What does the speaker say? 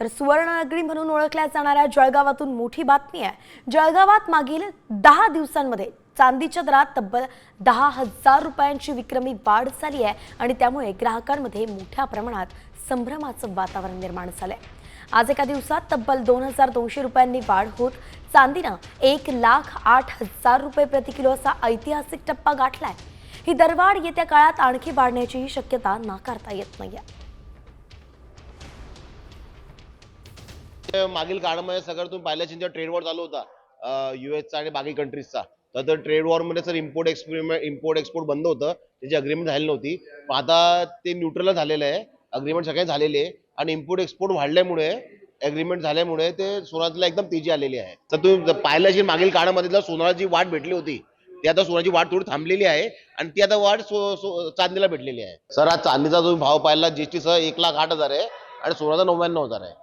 तर सुवर्णनगरी म्हणून ओळखल्या जाणाऱ्या जळगावातून मोठी बातमी आहे. जळगावात मागील दहा दिवसांमध्ये चांदीच्या दरात तब्बल दहा हजार रुपयांची विक्रमी वाढ झाली आहे आणि त्यामुळे ग्राहकांमध्ये मोठ्या प्रमाणात संभ्रमाचं वातावरण निर्माण झालंय. आज एका दिवसात तब्बल दोन हजार दोनशे रुपयांनी वाढ होत चांदीनं एक लाख आठ हजार रुपये प्रति किलो असा ऐतिहासिक टप्पा गाठलाय. ही दरवाढ येत्या काळात आणखी वाढण्याचीही शक्यता नाकारता येत नाहीये. मागील काळामध्ये सगळं तुम्ही पाहिलं त्यांच्या ट्रेड वॉर चालू होता युएसचा आणि बाकी कंट्रीजचा तर तर trade वॉरमध्ये sir import experiment import export बंद होतं. त्याची अग्रीमेंट झाली नव्हती. पण आता ते न्यूट्रल झालेलं आहे. अग्रीमेंट सगळे झालेले आहे. आणि इम्पोर्ट एक्सपोर्ट वाढल्यामुळे अग्रीमेंट झाल्यामुळे ते सोनाला एकदम तेजी आलेली आहे. तर तुम्ही पाहिलं असेल मागील काळामध्ये जर सोनाची वाट भेटली होती ती आता सोन्याची वाढ थोडी थांबलेली आहे आणि ती आता वाढ सो, चांदीला भेटलेली आहे. सर आज चांदीचा तुम्ही भाव पाहिला जीएसटी सह एक लाख आठ हजार आहे आणि सोन्याचा नव्याण्णव हजार आहे.